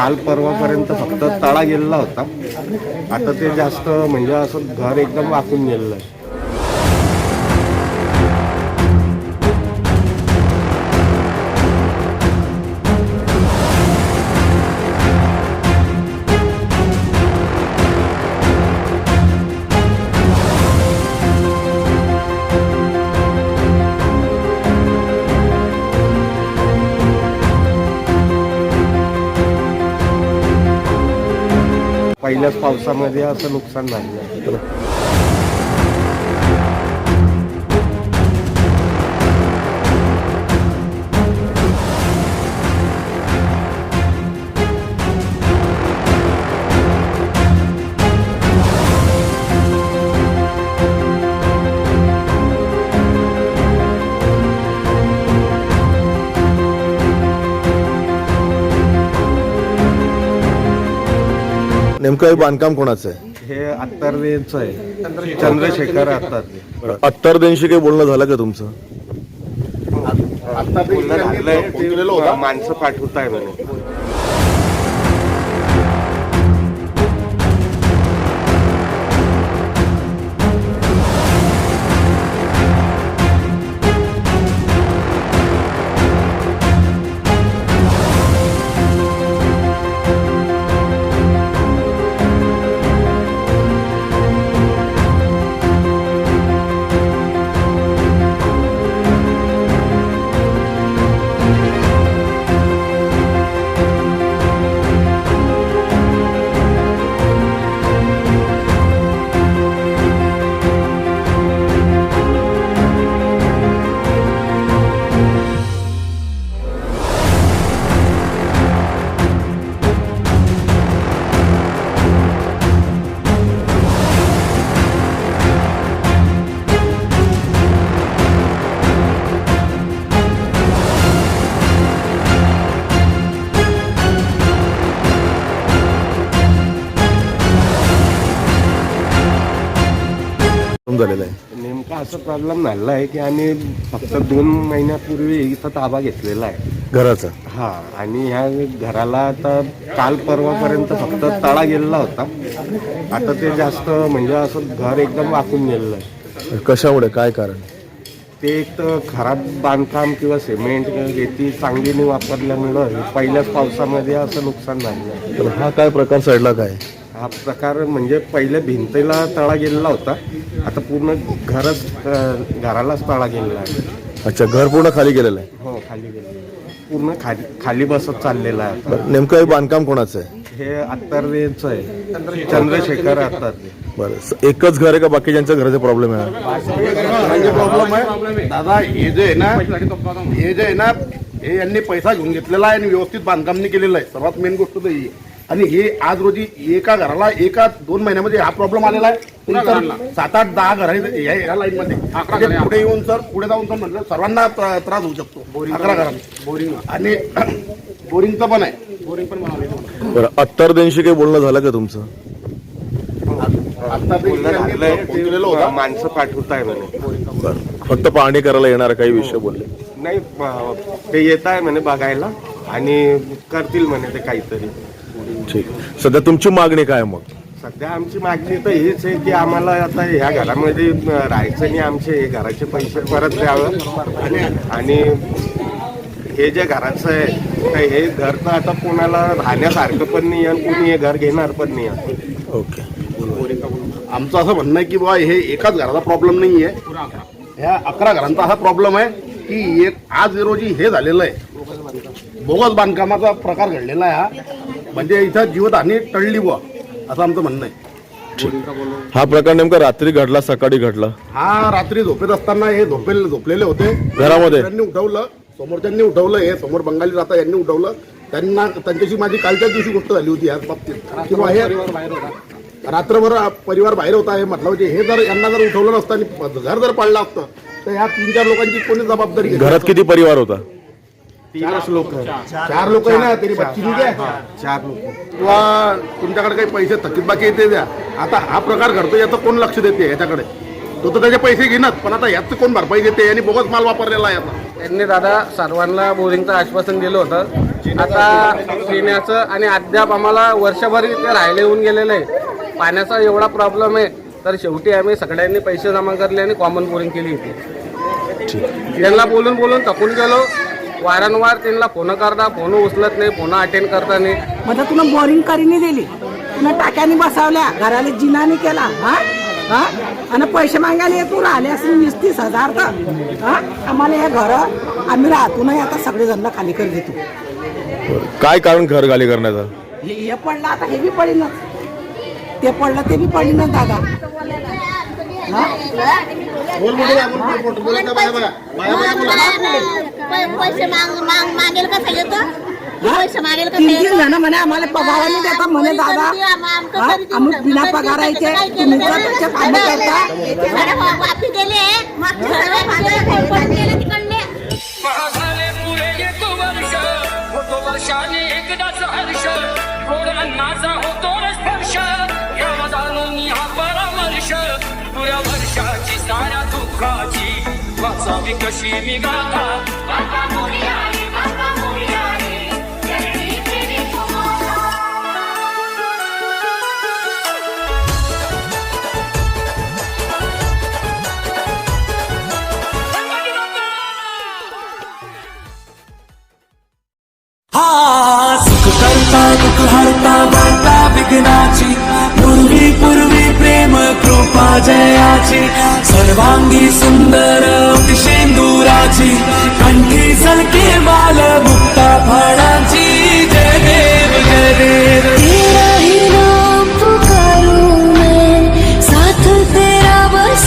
काल परवापर्यंत फक्त तळा गेलेला होता. आता ते जास्त म्हणजे असं घर एकदम वाकून गेलेलं आहे. पहिल्याच पावसामध्ये असं नुकसान झालं नेमकं हे बांधकाम कोणाचं आहे? हे अत्तरवेच आहे. चंद्रशेखर अत्तर अत्तर दिनशी काही बोलणं झालं का तुमचं? आता बोलणं झालंय. ते माणसं पाठवत आहे झालेलं आहे. नेमका असं प्रॉब्लेम झालेला आहे की आम्ही फक्त दोन महिन्यापूर्वी इथं ताबा घेतलेला आहे. घराचा. हा आणि ह्या घराला आता काल परवापर्यंत फक्त तळा गेलेला होता. आता ते जास्त म्हणजे असं घर एकदम वाकून गेलेलं आहे. कशामुळे? काय कारण? ते एक तर खराब बांधकाम किंवा सिमेंट किंवा रेती चांगली नाही वापरल्यामुळं पहिल्याच पावसामध्ये असं नुकसान झालेलं आहे. तर हा काय प्रकार सडला काय? हा प्रकार म्हणजे पहिले भिंतीला तळा गेलेला होता. आता पूर्ण घरच घरालाच तळा गेलेला आहे. अच्छा घर पूर्ण खाली गेलेलं आहे? हो खाली गेलेलं आहे. पूर्ण खाली खाली बसत चाललेला आहे आता. बरं, नेमकं हे बांधकाम कोणाचं आहे? हे अत्तरवेच आहे. चंद्रशेखर अत्तर बरं स- एकच घर आहे का बाकीच्यांच्या घराचे प्रॉब्लेम आहे? म्हणजे प्रॉब्लेम आहे. दादा हे जे आहे ना हे जे आहे ना हे यांनी पैसा घेऊन घेतलेला आहे आणि व्यवस्थित बांधकाम नाही केलेलं आहे. सर्वात मेन गोष्ट तर ही आहे. आणि हे आज रोजी एका घराला एका दोन महिन्यामध्ये हा प्रॉब्लेम आलेला आहे. नंतर सात आठ दहा घर आहेत या- या लाईन मध्ये. म्हणजे पुढे येऊन सर पुढे जाऊन सर म्हटलं सर्वांना त्र- त्रास होऊ शकतो. अकरा घरांना बोरिंग आणि बोरिंगचं पण आहे. बरं अत्तर दिनशी काही बोलणं झालं का तुमचं? आता ते बोलणं यांनी झालंय पोहोचलेलं ते होतं. माणसं पाठवत आहे म्हणे. बरं फक्त पाहणी करायला येणार काही विषय बोलले. नाही ते येत आहे म्हणे बघायला. आणि करतील म्हणे ते काहीतरी. ठीक आहे. सध्या तुमची मागणी काय मग? सध्या आमची मागणी तर हीच आहे की आम्हाला आता ह्या घरामध्ये राहायचं नाही आमचे हे घराचे पैसे परत द्यावं. आणि आणि हे जे घराचं आहे तर हे घर तर आता कोणाला राहण्यासारखं पण नाही आणि कोणी हे घर घेणार पण नाही आहे. ओके. आमचं असं म्हणणं आहे की बाबा हे एकाच घराचा प्रॉब्लेम नाही आहे ह्या अकरा घरांचा असा प्रॉब्लेम आहे की एक आज रोजी हे झालेलं आहे. बोगस बांधकामाचा प्रकार घडलेला आहे हा. म्हणजे इथं जीवतहानी टळली बुवा असं आमचं म्हणणं आहे. हा प्रकार नेमका रात्री घडला सकाळी घडला? हा रात्री झोपेत असताना हे झोपेल झोपलेले होते. घरामध्ये? त्यांनी उठवलं समोरच्यांनी उठवलं हे समोर बंगाली राहता यांनी उठवलं. त्यांना त्यांच्याशी माझी कालच्याच दिवशी गोष्ट झाली होती याच बाबतीत. किंवा हे रात्रभर परिवार बाहेर होता हे म्हटलं म्हणजे हे जर यांना जर उठवलं नसतं आणि घर जर पडलं असतं तर ह्या तीन चार लोकांची कोणी जबाबदारी? घरात किती परिवार होता? तीनच लोक. चार. लोक आहे ना तरी बच्ची ठीक आहे? चार लोक. किंवा तुमच्याकडे काही पैसे थकीत बाकी येते द्या. आता हा प्रकार घडतो याचं कोण लक्ष देते याच्याकडे? तो तर त्याचे पैसे घेणार पण आता याचं कोण भरपाई देते? यांनी बोगस माल वापरलेला आहे आता. त्यांनी दादा सर्वांना बोरिंगचं आश्वासन दिलं होतं. आता पिण्याचं आणि अद्याप आम्हाला वर्षभर इथे राहिले येऊन गेलेलं आहे. पाण्याचा एवढा प्रॉब्लेम आहे तर शेवटी आम्ही सगळ्यांनी पैसे जमा करले आणि कॉमन बोरिंग केली इथे. त्यांना बोलून बोलून थकून गेलो. वारंवार त्यांना फोन करता फोन उचलत नाही फोन अटेंड करता नाही. म्हणजे तुला बोरिंग करीने दिली. तुला टाक्याने बसवल्या घराला जिनाने केला. हा? हा? आणि पैसे मागायला तू राहिले असेल वीस तीस हजार तर. हा? आम्हाला हे घर आम्ही राहतो नाही आता सगळे जण खाली कर देतो. काय कारण घर खाली करण्याचं? हे हे पडलं आता हे बी पडीनच. ते पडलं ते बी पडीनच दादा. हा पैसे माग माग मागेल पैसे म्हणे आम्हाला म्हणे दादा. हा, आम्ही बिना तुम्ही कामं करता. एक वर्ष होतो वर्षाने एकदाच हर्ष. गोरांनाचा होतो फेरी तुम्हाला. हा सुख करता दुख हरता वार्ता विघ्नाची पूर्वी पूर्वी प्रेम कृपा जयाची